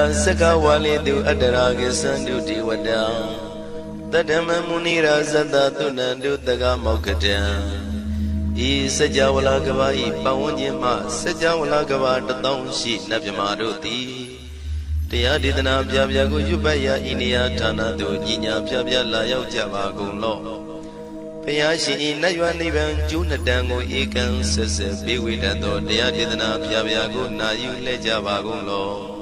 အစကဝါလိတုအတ္တရာကိသန္တုတိဝတံတတ္တမမုနိရာဇတသုဏန္တုတကမောက္ကတံဤစัจ java လာကဘာဤပဝန်းကျင်မှစัจ java လာကဘာတသောရှိနတ်မြမာတို့သည်တရားဒေသနာပြပြကိုရွတ်ပတ်ရာဤနေရာဌာနသို့ညီညာပြပြလာရောက်ကြပါကုန်လော့ဘုရားရှင်ဤနတ်ရွာနိဗ္ဗာန်ကျိုးနှစ်တန်ကိုဧကံဆက်ဆက်ပေးဝေတတ်သောတရားဒေသနာပြပြကိုနာယူလဲကြပါကုန်လော့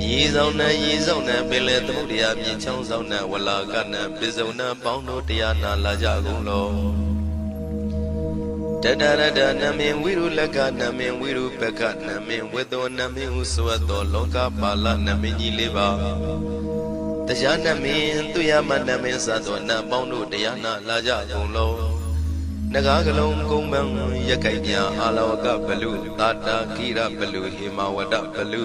ရေဆောင်နဲ့ရေဆောင်နဲ့ပင်လေသမုဒ္ဒရာမြေချောင်းဆောင်နဲ့ဝလာကနဲ့ပိစုံနဲ့ပေါင်းတို့တရားနာလာကြကုန်လောတတရတနမင်ဝိရုလကနမင်ဝိရုပကနမင်ဝေသောနမင်ဟုဆိုအပ်သောလောကပါလနမင်ကြီးလေးပါတရားနမင်သူရမနမင်စသောနတ်ပေါင်းတို့တရားနာလာကြကုန်လောနဂါကလုံးကုံပန်းရက်ကြိုက်ပြအာလဝကဘလူတာတာခိရဘလူဟေမဝဒဘလူ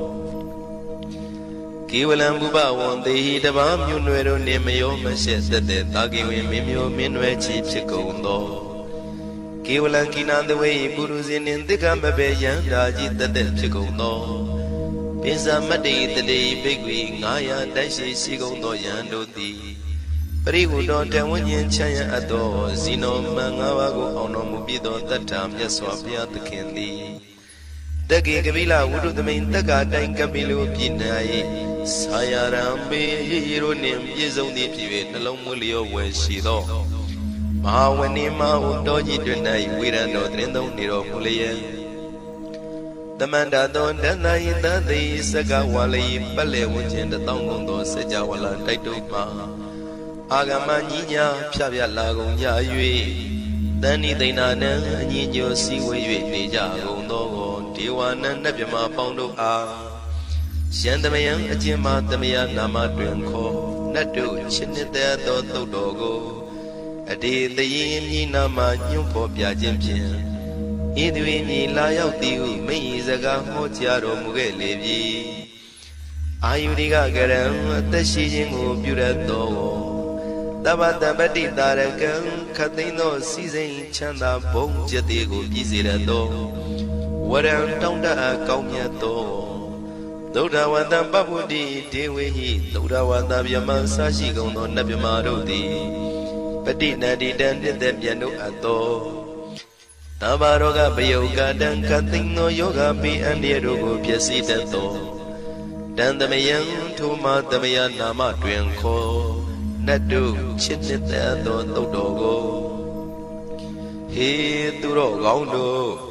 ကေဝလံဘုပဝံတေဟိတဘာမြို့နွယ်တို့နေမယောမရှက်သက်တဲ့တာကေဝင်မင်းမျိုးမင်းနွယ်ချီဖြစ်ကုန်သောကေဝလံကိနန္တဝေဟိပုရုဇင်းနှင့်တိကမဘေယံဓာကြီးသက်တဲ့ဖြစ်ကုန်သောပိစမတ္တိတတိဘိက္ခွေ900တိုက်ရှိရှိကုန်သောယံတို့သည်ပရိဟုတော်တဝဉ္ဉ္ချမ်းရအပ်သောဇီနောမန်၅ပါးကိုအောင်တော်မူပြီးသောတတ္ထာမြတ်စွာဘုရားသခင်သည်တက္ကေကပိလဝုဒ္ဓသမိန်တက္ကာတိုင်ကပိလိုပြည်၌ ဆာယရံပေဟိရိုနှင့်ပြည့်စုံသည်ဖြစ်၍နှလုံးမွေးလျောဝယ်ရှိသောမဟာဝဏိမဟုတောကြီးတွင်၌ဝိရံတော်သရင်သုံးနေတော်မူလျက်တမန္တသောတဏ္ဍယတသိစကဝါလိပတ်လေဝန်းကျင်တသောကုန်သောစကြဝဠာတိုက်တုမှာအာဂမညီညာဖြပြလာကုန်ကြ၍တန်ဤသိဏနံအညီညွတ်စည်းဝေး၍နေကြကုန်သောဒေဝနံနတ်မြမပေါင်းတို့အား ယံသမယံအကျဉ်းမသမယနာမတွင်ခေါ်နတ်တို့ရှင်းတဲ့သောသုတ်တော်ကိုအတေတရင်မြည်နာမညွန့်ဖော်ပြခြင်းဖြင့်ဤသူ၏မြည်လာရောက်သည်ဟုမိတ်ဤစကားဟောကြားတော်မူခဲ့လေပြီအာယုရိကကရံအသက်ရှိခြင်းကိုပြုရသောတပ္ပတပတိတာရကံခသိန်းသောစီစိန်ချမ်းသာဘုံကျက်သေးကိုပြည်စေရသောဝရံတောင်းတအကောင်းမြတ်သော သုဒ္ဓဝန္တပပ္ပုတိဒေဝေဟိသုဒ္ဓဝန္တဗျမံစာရှိကုန်သောနတ်မြမာတို့သည်ပဋိနန္တိတံနှစ်သက်ပြန်တို့အပ်သောတဘာရောဂပယုတ်ကတံကသိင်သောယောဂပိအန္တရတို့ကိုဖြစ်စီတတ်သောတန်သမယံထိုမသမယနာမတွင်ခေါ်နတ်တို့ချစ်နှစ်သက်သောသုတ်တော်ကိုဟေသူတော်ကောင်းတို့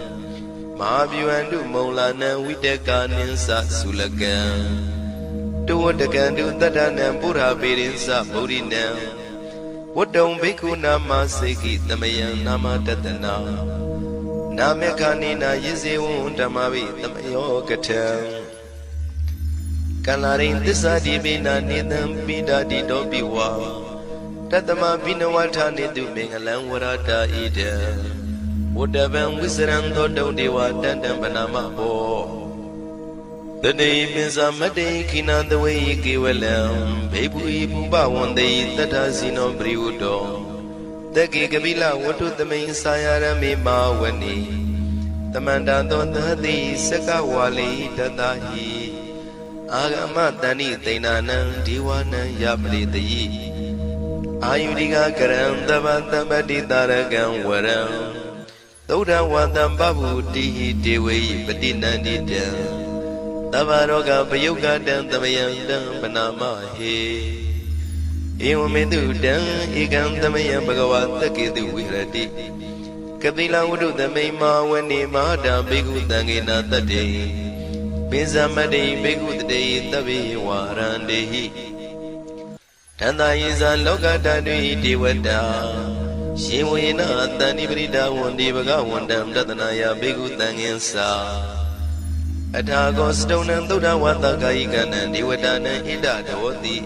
မဟာဗျဝန္တုမௌလာနံဝိတကာနိသသုလကံတဝတကံတုတတ္တနံပုရာပေရိသဗုဒိနံဝတ္တုံဘိက္ခုနာမစေကိတမယံနာမတတနာနာမေခာနိနာယဇေဝံဓမ္မဝိတမယောကထံကန္လာရိန်သစ္စာတိပိနာနေတံပိတာတိတောပိဝါတတမဘိနဝထာနေတုမင်္ဂလံဝရတာဣဒံ ဝတ္တဗံဝိစရံသောတုံဒေဝတန္တံဗနာမဘောတတိပိစမတေခိနာတဝေကေဝလံဘေဘူဤပုပဝန္တေတတ္ထစီနောပရိဝတ္တောတကေကပိလဝတ္ထုသမိန်စာယရမေမာဝနီတမန္တသောသတိစကဝါလိတတဟိအာဂမတဏိသိဏနံဒီဝနံယပရိတယိအာယုရိကကရံတပတပတိတာရကံဝရံ သုဒ္ဓဝတံပဗုတိဟိဒေဝေပတိနန္တိတံတဗ္ဗရောဂပယုတ်ကတံတမယံတံပနာမဟေဧဝမေတုတံဧကံသမယံဘဂဝတက္ကေတုဝိရတိကတိလဝုဒ္ဓသမိန်မာဝနေမဟာတာဘေကုတံကေနာတတ္တေပိဇမတိဘေကုတတေသဗ္ဗေဝါရန္တေဟိတန္တာယေဇာလောကတတုဟိဒေဝတာ ရှင်ဝေနတန်တိပရိဒဝန္တိဘဂဝန္တံတတနာယဘေကုတံငင်္စာအထာကောစတုံနံသုဒ္ဓဝတ္တကာယိကနံဒေဝတာနံဣဒတဝတိ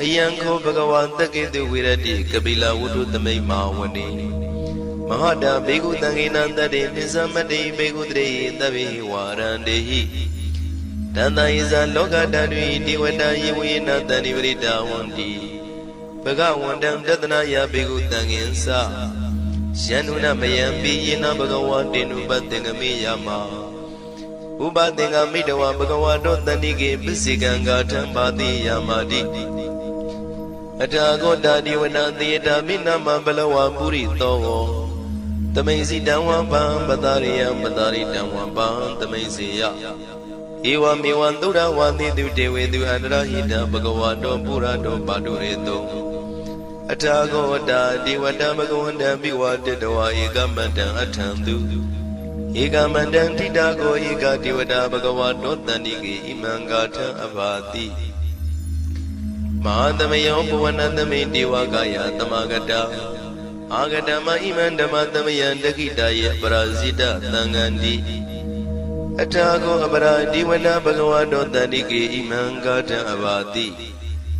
အယံခောဘဂဝါတက္ကေတုဝိရတိကပိလဝုဒ္ဓသမိတ်မာဝနေမဟာတာဘေကုတံငေနံတတေပိသမတိဘေကုတရေသဗ္ဗေဝါရန္တေဟိတန္တယေဇာလောကတတွင်ဒီဝတယေဝေနတန္တိပရိတာဝန္တိ ဘဂဝန္တံတတနာယဘေကုတံငင်္စယန္နုနမယံပိယေနဘဂဝါတေနုပတ္တေငမေယမဥပသင်္ကမိတဝဘဂဝါတောတန္တိကေပစ္စေကံဂါထံပါတိယာမာတိအထာဂောတာဒီဝနာသေတာမိနာမဘလဝပုရိသောဝတမိန်စီတံဝံပံပတာရိယံပတာရိတံဝံပံတမိန်စီယဧဝမေဝံသုဒ္ဓဝါတိတုတေဝေသူအန္တရဟိတံဘဂဝါတောပုရတောပါတုရေတော အထာဂောတာဒီဝတံဘဂဝန္တံပိဝတတဝါဧကမန္တံအထံသူဧကမန္တံထိတာကိုဧကတိဝတာဘဂဝါတောတန္တိကေဣမံဂါထံအဘာတိမဟာသမယောဘဝနသမိတေဝကာယသမဂတအာဂတမဣမံဓမ္မသမယံတခိတယေပရာဇိတသံဃန္တိအထာကိုအပရာဒီဝနာဘဂဝါတောတန္တိကေဣမံဂါထံအဘာတိ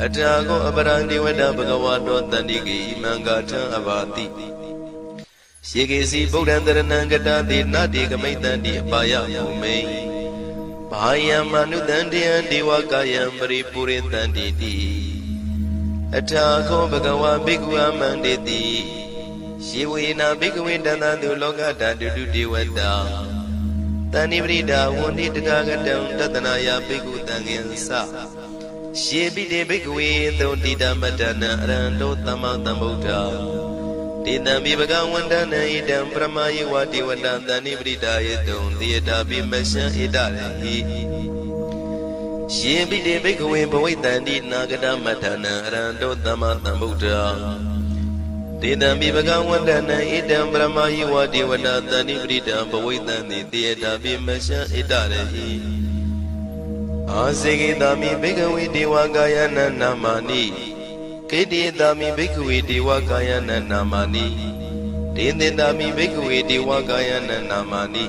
အထာကောအပရံတိဝတံဘဂဝါတောတန္တိကေဣမံဂါထံအဘာတိယေကေစီဗုဒ္ဓံတရဏံကတတိနတိကမိတ္တံတိအပါယမုမိန်ဘာယံမနုတံတယံဒေဝကာယံပရိပုရိတံတိတိအထာခောဘဂဝါဘိက္ခုအမန္တေတိယေဝေနာဘိက္ခဝေတန္တသူလောကဓာတုတုဒေဝတာတဏိပရိဒာဝန္တိတထာဂတံတတနာယဘိက္ခုတံငင်္စ ရှေပိတေဘိက္ခဝေသုံတိတမတ္တနံအရန္တောသမ္မာသမ္ဗုဒ္ဓတေတံမိဘဂဝန္တနံဣတံပရမယေဝတိဝတံတဏိပရိဒာယေတုံသေယတာပိမရှံဣတရဟိရှင်ပိတေဘိက္ခဝေဘဝိတံတိနာဂတမတ္ထနံအရန္တောသမ္မာသမ္ဗုဒ္ဓတေတံမိဘဂဝန္တနံဣတံပရမယေဝတိဝတံတဏိပရိဒံဘဝိတံတိသေယတာပိမရှံဣတရဟိ အာစေကေတာမိဘိက္ခဝေဒေဝကာယနာနာမာနိကေတိတာမိဘိက္ခဝေဒေဝကာယနာနာမာနိဒေသေတာမိဘိက္ခဝေဒေဝကာယနာနာမာနိ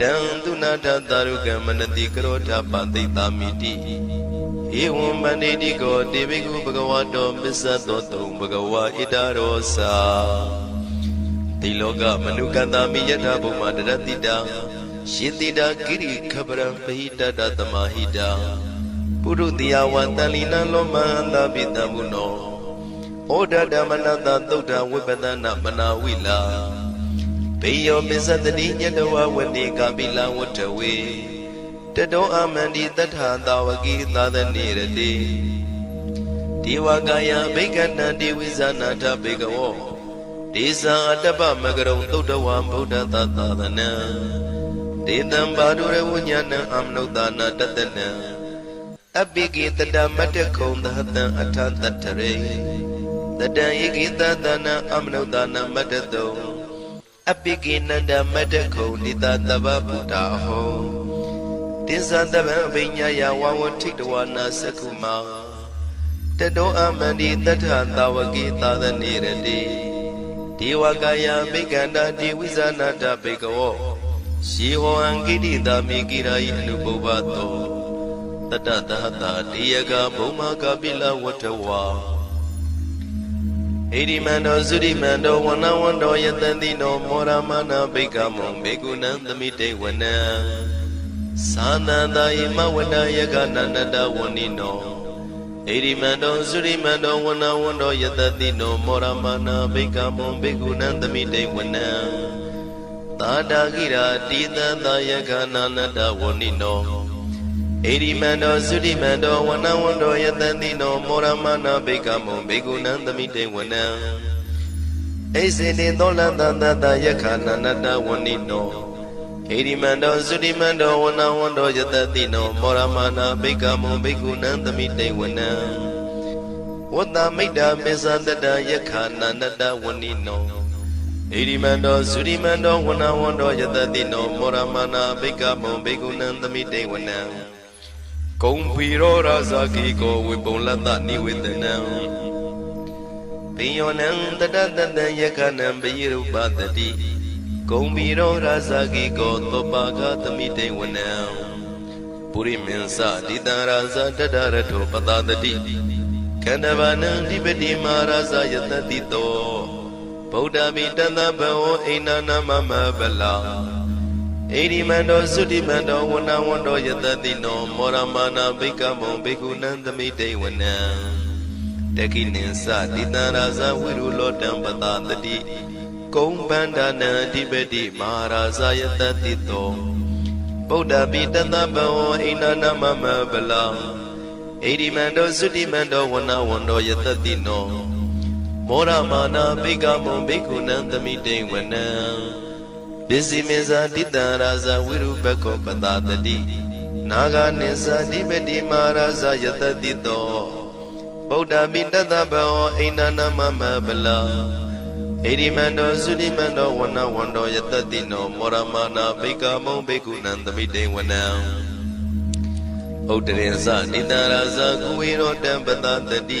တံသူနာထသာရုကမနတိကရောထပတိတာမိတိဧဝံမန္တိတိကောတေဘိက္ခုဘဂဝါတောပစ္စသောတုံဘဂဝါဣတရောစာဒီလောကမနုကတမိယထာဘုမတရတိတာ ရှင်တိတာကိရိခပရံပဟိတတသမဟိတာပုရုတိယဝတန်လီနံလောမန္တာပိတံမုနောဩဒဓမ္မနတသုတ်တဝိပဒနာမနာဝိလာဘေယောပစ္စတတိညတဝဝတိကာပိလဝတ္ထဝေတတောအမန္တိတထာတာဝကိသာသနေရတိဒီဝကာယဘိက္ခဏံဒီဝိဇာနာထဘေကဝောဒေဇာအတ္တပမကရုံသုတ်တဝံဗုဒ္ဓသာသာသနံ ဒေတံဘာဒုရဝဉ္ဇဏံအမနုဿာနာတတနံအပိကိတတမတ္တခုံသဟတံအထတတ္တရေတတံဧကိတတနာအမနုဿာနာမတ္တတုံအပိကိနန္ဒမတ္တခုံနိတတဗ္ဗဗုဒ္ဓဟောတိဇာတဗံအဘိညာယဝဝထိတဝနာသကုမာတတောအမန္တိတထသာဝကိသာသနေရတိဒေဝကာယဘိက္ခန္တာတိဝိဇာနာတဘေကဝော ရှိဟောံကိတိတာမိကိရာယအနုပုဗ္ဗတောတတတဟတာတေယကဘုံမာကပိလဝတ္ထဝါဣရိမန္တောသုရိမန္တောဝနဝန္တောယတန္တိနောမောရမနာဘိကမောဘေကုဏံသမိတေဝနံသာနန္တာယမဝနယကနန္တတဝဏိနောဣရိမန္တောသုရိမန္တောဝနဝန္တောယတတိနောမောရမနာဘိကမောဘေကုဏံသမိတေဝနံ သာတာကိရာတိသံသာယကနာနတဝဏိနောဣရိမန္တောသုတိမန္တောဝနဝန္တောယတတိနောမောရမနာဘိကမောဘေကုဏံသမိတေဝနံဣစေတိသောလတတတယခာနာနတဝဏိနောဣရိမန္တောသုတိမန္တောဝနဝန္တောယတတိနောမောရမနာဘိကမောဘေကုဏံသမိတေဝနံဝတ္တမိတ္တမေသတတယခာနာနတဝဏိနော ဣရိမန္တောသုရိမန္တောဝနဝန္တောယတတိနောမောရမနာဘိကမောဘေကုဏံသမိတေဝနံကုံဖီရောရာဇာကိကိုဝေပုံလတ္တနိဝေဒနံပိယောနံတတတတယခနံပိယရုပတတိကုံဖီရောရာဇာကိကိုသောပါကသမိတေဝနံပုရိမင်းစတိတံရာဇာတတရထောပတတတိခန္ဓဗာနံဒီပတိမာရာဇာယတတိတော ဗုဒ္ဓမိတတဘောအိနာနမမဗလာဣရိမန္တောသုတိမန္တောဝနဝန္တောယတတိနောမောရမနာဘိကမောဘိက္ခုနံသမိတေဝနံတကိနိသတိတံရာဇဝိရုလောတံပတတတိကုံဗန္ဒနံအဓိပတိမဟာရာဇယတတိတောဗုဒ္ဓပိတတဘောအိနာနမမဗလာဣရိမန္တောသုတိမန္တောဝနဝန္တောယတတိနော မောရမနာဘိကမောဘိက္ခုနံသမိတေဝနံပစ္စည်းမေဇာတိတံရာဇဝိရုပကောပတတတိနာဂာနိသတိပတိမာရာဇယတတိတောဗုဒ္ဓမိတတဘောအိန္ဒနာမမဗလာဣရိမန္တောသုတိမန္တောဝနဝန္တောယတတိနောမောရမနာဘိကမုံဘိကုဏံသမိတေဝနံဥဒ္ဒရင်စနိတံရာဇကုဝေရောတံပတတတိ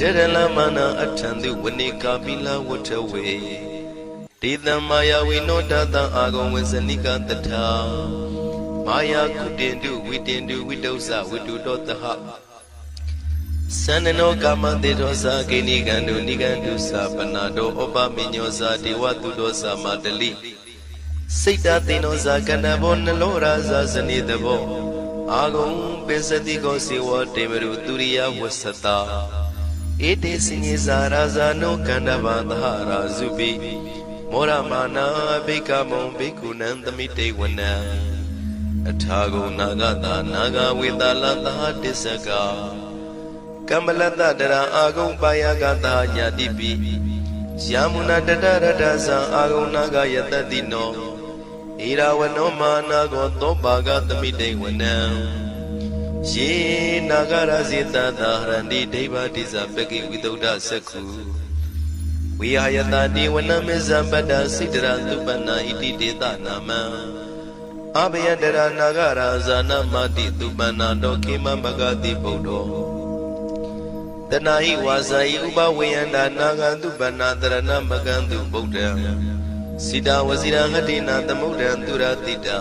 တေရလမနာအထံသူဝနိကာပိလဝတ္ထဝေဒေတံမာယာဝိနောတတံအာဂုံဝေဇနိကတထာမာယာကုတင်တုဝိတင်တုဝိတုဇဝိတုတောတဟသန္နနောကာမတေတောဇာဂိနိကံတုနိကံတုသာပနာတောဩပမိညောဇာဒေဝတုတောဇာမတလိစိတ်တသိနောဇာကဏဘောနလောရာဇာဇနိတဘောအာဂုံပိစတိကောစေဝတေမရုသူရိယဝဆတာ ဧတေစညေဇာရာဇာနောကန္တဘာသဟရာဇုပိမောရမာနာဘိကမောဘိကုဏံသမိတေဝနံအထာဂုနာဂတာနာဂဝေတလသဟတစ္စကကမ္မလတတရာအာဂုံပါယကတာညာတိပိယာမုနာတတရတသံအာဂုနာဂယတတိနောဣရာဝနောမာနာကောသောပါကသမိတေဝနံ ယေနာဂရဇေတတာဟရန္တိဒိဗ္ဗတိဇပကိဝိတုဒ္ဓသက္ခုဝိဟာယတတိဝနမေဇံပတ္တစိတရသုပနာဣတိတေတနာမံအဘယတရနာဂရာဇာနမတိသုပနာတောခေမမဂတိဗုဒ္ဓောတဏှာဤဝါစာဤဥပဝေယန္တာနာဂန္တုပနာတရဏမကန္တုဗုဒ္ဓံစိတာဝစီရဟတိနာသမုဒ္ဒံသူရတိတာ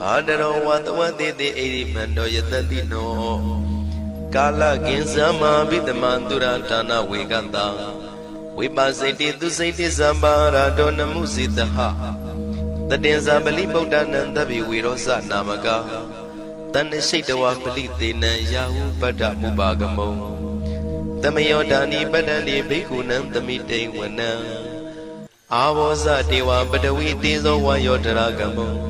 ဘာတရောဝတဝတိတိအိရိမန္တောယတတိနောကာလကင်္စမဘိတမန္တုရဌာနဝေကတံဝိပါစိတိသူစိတိသံပါရာတောနမှုစိတဟတတင်္ဇာပလိဗုဒ္ဓနံတပိဝေရောဇနာမကတဏ္ဍရှိတဝပလိသေနံယာဟုပတ္တမုပါကမုံတမယောဒာနိပတ္တန္တိဘိက္ခုနံသမိတိဝနံအာဘောဇတေဝပတဝီတေဇောဝါယောတရာကမုံ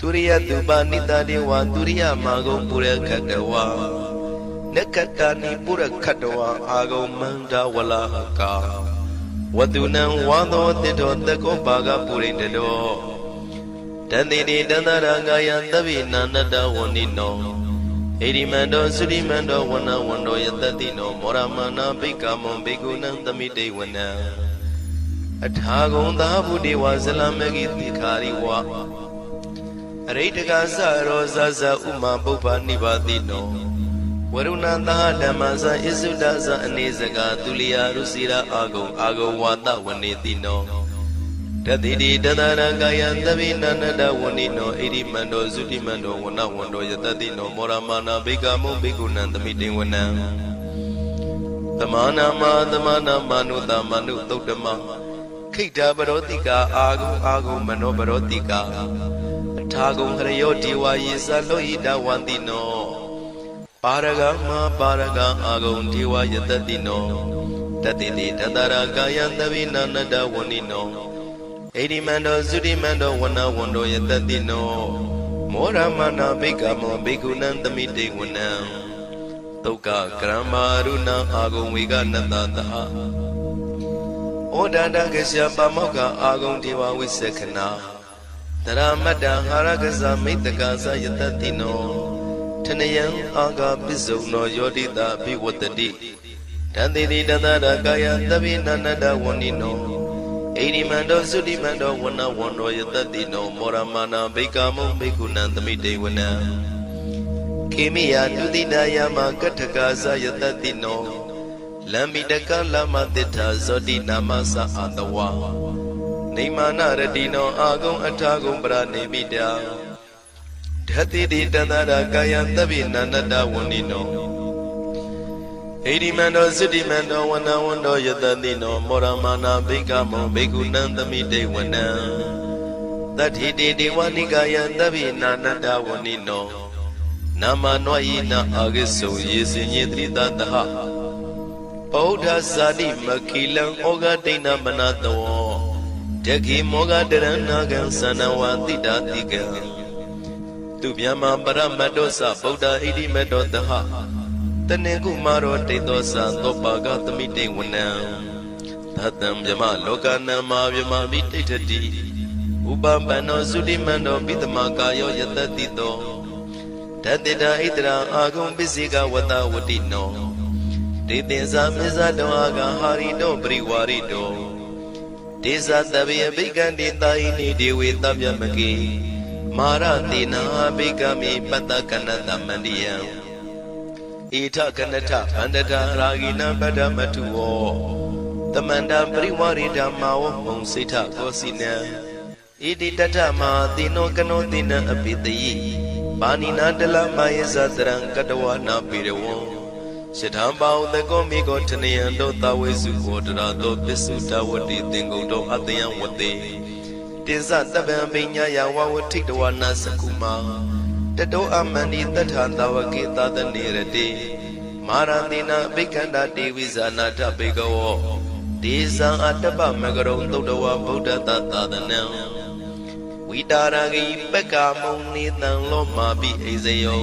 သူရိယသူပနိတတေဝသူရိယမာဂုံပုရခတဝနက္ခတနိပုရခတဝအာဂုံမန္တဝလာကာဝတုနံဝါသောတိတောတကောဘာဂပုရိတတောတန်တိတိတန္တရာကာယသဗ္ဗိနန္တဝဏိနောဣရိမန္တောသုရိမန္တောဝနဝန္တောယတတိနောမောရမနာဘိကမံဘေကုဏံသမိတေဝနံအထာဂုံသာဘုဒေဝဇလမဂိတိခာရိဝါ အရိတကသရောဇဇဥမာပုပ္ပနိပါတိနောဝရုဏသဟဓမ္မဇဣစုဒဇအနေစကသူလျာရုစီရာအာဂုံအာဂုံဝါဒဝနေတိနောတတိတိတတရကာယသဗိနန္တဝဏိနောဣရိမန္တောသုတိမန္တောဝနဝန္တောယတတိနောမောရမနာဘိကမုဘိက္ခုနံသမိတေဝနံသမာနာမသမာနာမနုတမနုသုတ်တမခိတ္တပရောတိကာအာဂုံအာဂုံမနောပရောတိကာ ထာဂုံဟရယောဒီဝါယေသလောဣဒဝန္တိနောပါရဂမပါရဂအာဂုံဒီဝါယတတိနောတတိတိတတရာကာယသဗိနာနတဝဏိနောဣတိမန္တောသုတိမန္တောဝနဝန္တောယတတိနောမောရမနာဘိကမောဘိက္ခုနံသမိတေဝနံဒုက္ခကရမရုဏအာဂုံဝေကနတတဟဩဒန္တကရှပမောက္ခအာဂုံဒီဝဝိသခနာ တရမတ္တဟာရကဇမိတ္တကာသယတတိနောထနယံအာဂပစ္စုံနောယောတိတာဘိဝတ္တိတန်တိတိတသရကာယသဗ္ဗိနန္တဝဏိနောဣရိမန္တောသုတိမန္တောဝနဝန္တောယတတိနောမောရမနာဘိကာမုဘိက္ခုနံသမိတေဝနံခေမိယဒုတိတယမကထကာသယတတိနောလမ္မိတကလမတိထာဇောတိနာမသအာတဝါ နေမာနရတိနောအာဂုံအထာဂုံပရနေမိတာဓတိတိတန္တရာကာယသဗ္ဗိနန္တတဝဏိနောဣရိမန္တောသုတိမန္တောဝနဝန္တောယတတိနောမောရမနာဘိကမောဘိက္ခုနံသမိတေဝနံတတိတိဒေဝနိကာယသဗ္ဗိနာနတဝဏိနောနာမနောဣနာအာဂိစုံယေစင်ညေတိတတဟဗုဒ္ဓဇာတိမခိလံဩဃဒိဏမနတော တခိမောဂတရဏကံသနဝတိတာတိကံသူမြမပရမတ္တောသဗုဒ္ဓဣတိမတ္တောတဟတနေကုမာရောတိတောသသောပါကသမိတေဝနံသတံမြမလောကနံမာမြမမိတိဋ္ဌတိဥပပန္နောသုတိမန္တောပိတမကာယောယတတိတောတတိတာဣတရာအာဂုံပစ္စေကဝတဝတိနောဒေသင်္ဇာမေဇတောအာဂဟာရိတောပရိဝါရိတော ဒေသတဗေဘိကံတေတာယိနေဒေဝေတဗျမကေမာရတေနာဘိကမေပတ္တကနတမန္တိယံဣထကနထဗန္တတာရာဂိနံပဒမတုဝောတမန္တပရိဝရိဓမ္မာဝမုံစိထကောစီနံဣတိတထမသေနောကနောသေနံအပိတယိပါဏိနာတလမယဇတရံကတဝနာပိရဝံ ယထံပါဥတကောမိကောထနယံတောတဝေစုဝတရာတောပစ္စုတဝတိသင်္ကုံတောအတယံဝတေတင်္စတပံပိညာယဝဝထိတဝနာစကုမာတတောအမန္တိတထာတဝကေသတနေရတိမာရတိနာဘိက္ခန္တာတေဝိဇာနာထဘေကဝောဒေဇံအတ္တပမကရုံသုတ်တဝဗုဒ္ဓတသာသနံဝိတာရဂိပက္ကာမုံနေတံလောမာပိအိဇယော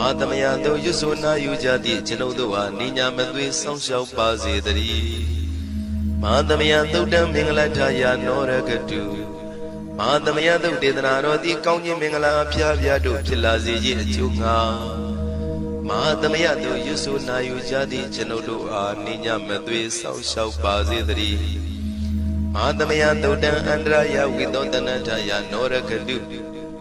မဟာသမယသုတ်ရွတ်ဆိုနာယူကြသည့်ကျွန်ုပ်တို့ဟာနိညာမသွေဆောင်းလျှောက်ပါစေတည်းမဟာသမယသုတ်တံမင်္ဂလထယာနောရခတုမဟာသမယသုတ်တေသနာတော်တိကောင်းခြင်းမင်္ဂလာအဖျားဖျားတို့ဖြစ်လာစေခြင်းအကျိုးငါမဟာသမယတို့ရွတ်ဆိုနာယူကြသည့်ကျွန်ုပ်တို့အားနိညာမသွေဆောင်းလျှောက်ပါစေတည်းမဟာသမယသုတ်တံအန္တရာယဝိသောတနထယာနောရခတု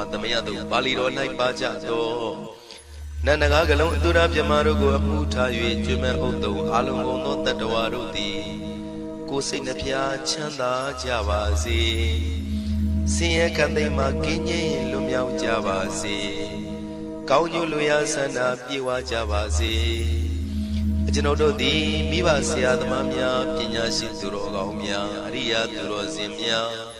မဟာသမယတို့ပါဠိတော်၌ပါကြသောနန္ဒကားကလုံးအတုရပြမတို့ကိုအမှုထား၍ကျွမ်းမဲ့ဥတုံအလုံးကုန်သောတတ္တဝါတို့သည်ကိုယ်စိတ်နှဖျားချမ်းသာကြပါစေဆင်းရဲကံသိမ်းမှကင်းငြိမ်လွတ်မြောက်ကြပါစေကောင်းကျိုးလူရဆန္ဒပြေဝကြပါစေကျွန်ုပ်တို့သည်မိဘဆရာသမားများပညာရှိသူတော်ကောင်းများအရိယာသူတော်စင်များ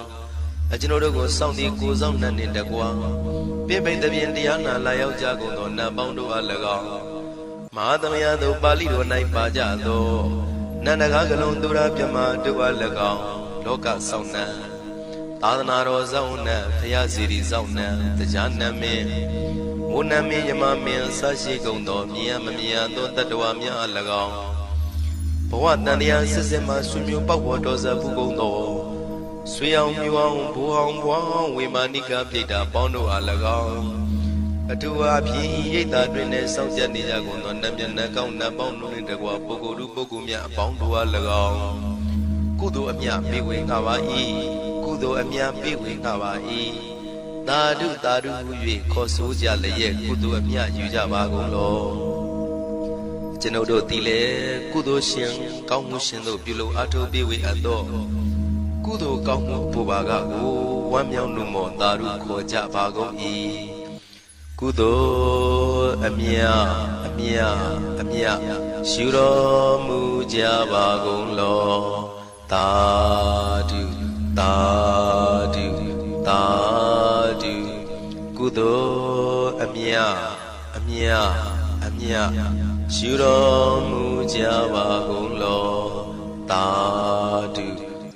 အကျွန်ုပ်တို့ကိုစောင့်တည်ကိုဆောင်နှံ့နေတကွာပြိပိတ်တပြင်တရားနာလာရောက်ကြကုန်သောနတ်ပေါင်းတို့အား၎င်းမဟာသမယသို့ပါဠိတော်၌ပါကြသောနန္ဒကားကလုံးသူရပြမတို့အား၎င်းလောကဆောင်နှံသာသနာတော်ဆောင်နှံဖရာစီရီဆောင်နှံတရားနမင်းမုန်နမင်းယမမင်းဆရှိကုန်သောမြင်ရမမြင်ရသောတတ္တဝါများအား၎င်းဘဝတန်တရားစစ်စစ်မှဆွမျိုးပေါက်ပေါ်တော်စပ်ဘူးကုန်သော ဆွေအောင်မြူအောင်ဘူအောင်ဘွားဝေမာနိကပြိတ္တာပေါင်းတို့အား၎င်းအထူးအားဖြင့်ရိတ်တာတွင်နဲ့စောင့်ကြနေကြကုန်သောနတ်မြတ်နတ်ကောင်းနတ်ပေါင်းတို့နှင့်တကွာပုဂ္ဂိုလ်တို့ပုဂ္ဂိုလ်များအပေါင်းတို့အား၎င်းကုသိုလ်အမြပေးဝေငါပါ၏ကုသိုလ်အမြပေးဝေငါပါ၏သာဓုသာဓုဟု၍ခေါ်ဆိုကြလျက်ကုသိုလ်အမြယူကြပါကုန်လောကျွန်ုပ်တို့သည်လည်းကုသိုလ်ရှင်ကောင်းမှုရှင်တို့ပြုလို့အထောက်ပေးဝေအပ်သော ကုသိုလ်ကောင်းမှုပူပါကကိုဝမ်းမြောက်လို့မောသာဓုခေါ်ကြပါကုန်၏ကုသိုလ်အမြအမြအမြရှုတော်မူကြပါကုန်လောသာဓုသာဓုသာဓုကုသိုလ်အမြအမြအမြရှုတော်မူကြပါကုန်လောသာဓု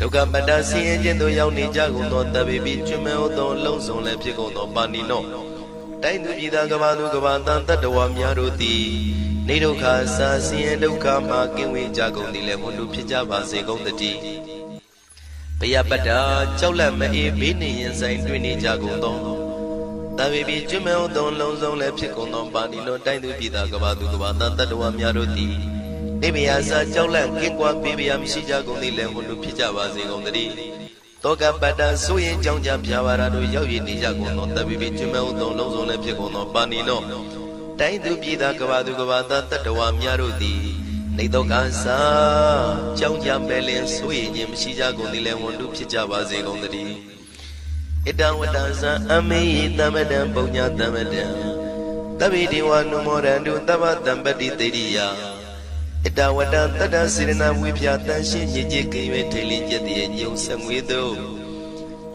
ဒုက္ခပတ္တဆင်းရဲခြင်းသို့ရောက်နေကြကုန်သောတဗေပိကျွမဲဟုသောလုံးစုံလည်းဖြစ်ကုန်သောပါဏိနောတိုင်းသူပြည်သားကဘာသူကဘာတန်တတ္တဝါများတို့သည်နေဒုက္ခစာဆင်းရဲဒုက္ခမှကင်းဝေးကြကုန်သည်လည်းဝန္တုဖြစ်ကြပါစေကုန်တည်းဘယပတ္တကြောက်လန့်မအေးဘေးနေရင်ဆိုင်တွေ့နေကြကုန်သောတဗေပိကျွမဲဟုသောလုံးစုံလည်းဖြစ်ကုန်သောပါဏိနောတိုင်းသူပြည်သားကဘာသူကဘာတန်တတ္တဝါများတို့သည် နေမယာစာကြောက်လန့်ကင်းကွာပေးပြရမရှိကြကုန်သည်လည်းဝန္တုဖြစ်ကြပါစေကုန်တည်းတောကပတ္တဆိုရင်ကြောင့်ကြပြာပါရတို့ရောက်ရည်နေကြကုန်သောတပိပိကျွမဲဥသောလုံးစုံလည်းဖြစ်ကုန်သောပါဏိနောတိုင်းသူပြည်သားကဘာသူကဘာသားတတ္တဝါများတို့သည်နေတော့ကစားကြောင့်ကြပဲလင်ဆိုရင်ခြင်းမရှိကြကုန်သည်လည်းဝန်တုဖြစ်ကြပါစေကုန်သတည်းဣတံဝတ္တဇံအမေယသမတံပုံညာသမတံတပိတိဝနုမောရန္တုတပ္ပတံပတိတေရိယ ဣတဝတ္တတတ္တစေရနာဝိဖြာတန်ရှင်းညစ်ကြေးကိရွေထိလိကျက်တည်းညုံဆက်ငွေတို့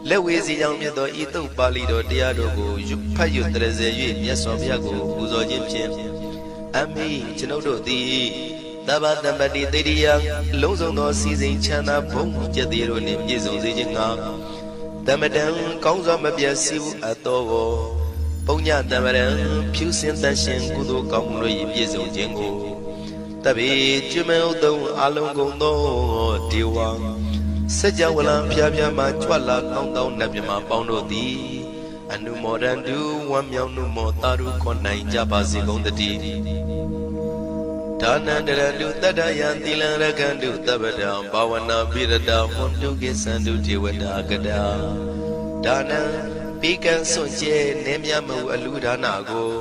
လက်ဝေစီကြောင့်မြတ်သောဤတုတ်ပါဠိတော်တရားတို့ကိုယူဖတ်ယူတရစေ၍မြတ်စွာဘုရားကိုပူဇော်ခြင်းဖြင့်အမိကျွန်ုပ်တို့သည်တပ္ပတံပတိတေရိယလုံးစုံသောစီစဉ်ချမ်းသာဘုံကျက်တည်းတို့နှင့်ပြည့်စုံစေခြင်းငှာတမတံကောင်းစွာမပြတ်စီဘူးအပ်တော်ကိုပုံညတမရံဖြူစင်တန်ရှင်ကုသိုလ်ကောင်းမှုတို့၏ပြည့်စုံခြင်းကို တပိကျွမဲဥတုံအလုံးကုန်သောဒေဝစัจ java လံဖျားဖျားမှကြွလာကောင်းတောင်းနတ်မြမပေါင်းတို့သည်အနုမောဒန္တုဝမ်းမြောက်နှုမောတာရုခွန်နိုင်ကြပါစေကုန်တည်းဒါနန္တရတုတတ္တယံသီလံရကန္တုတပ္ပဒံဘာဝနာပိရတဟွန်တုကိသန္တုဒေဝတာကတာဒါနံပိကံစွန့်ကျဲနေမြမဟုအလူဒါနာကို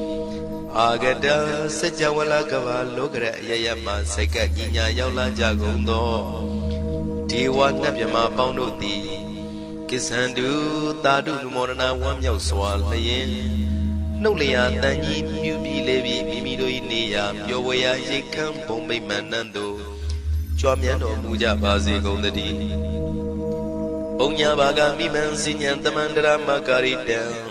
အာဂတစัจ java လကဘာလောကရအယယမစိတ်ကညညာရောက်လာကြကုန်သောဒေဝနတ်မြမပေါင်းတို့သည်ကိစ္ဆန္တုတာတုနုမောဒနာဝမ်းမြောက်စွာလျင်နှုတ်လျာတန်ကြီးမြူပြီးလေပြီးမိမိတို့၏နေရာပျော်ဝေရာရိတ်ခမ်းဘုံမိမ့်မှန်နှံ့တို့ကြွားမြန်းတော်မူကြပါစေကုန်သတည်းဘုံညာဘာကမိမန်စဉ္ညာတမန္တရာမကာရိတံ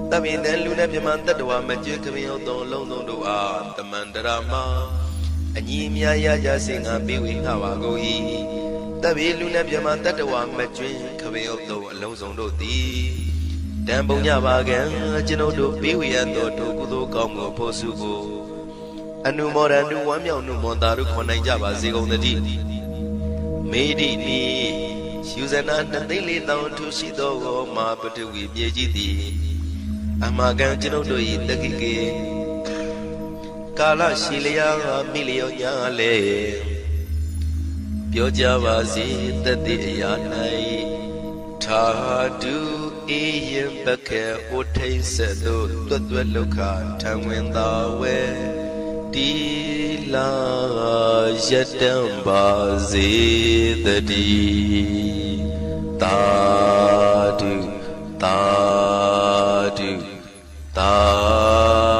တပင်တဲ့လူနဲ့မြမတတ္တဝါမကျွေးခမင်းအောင်သောလုံးစုံတို့အားတမန္တရာမအညီအများရကြစေငါပေးဝေငှပါကုန်၏တပည့်လူနဲ့မြမတတ္တဝါမကျွေးခမင်းအောင်သောအလုံးစုံတို့သည်တံပုံညပါကံကျွန်ုပ်တို့ပေးဝေရသောဒုကုသိုလ်ကောင်းမှုဖို့စုကိုအနုမောဒန္တုဝမ်းမြောက်နှုမောတာတို့ခွန်နိုင်ကြပါစေကုန်သတည်းမေဒီနီယူဇနာနှစ်သိန်းလေးတောင်ထူရှိသောမာပတဝီမြေကြီးသည် အမကံကျွန်ုပ်တို့၏တက္ကိကေကာလရှိလျာမိလျောညာလေပြောကြပါစေတတိအရာ၌သာဓုအေးရင်ပကေဥထိတ်ဆက်သို့တွတ်တွတ်လုခထံဝင်သာဝဲတီလာရတံပါစေတည်းတာဓုတာဓု ता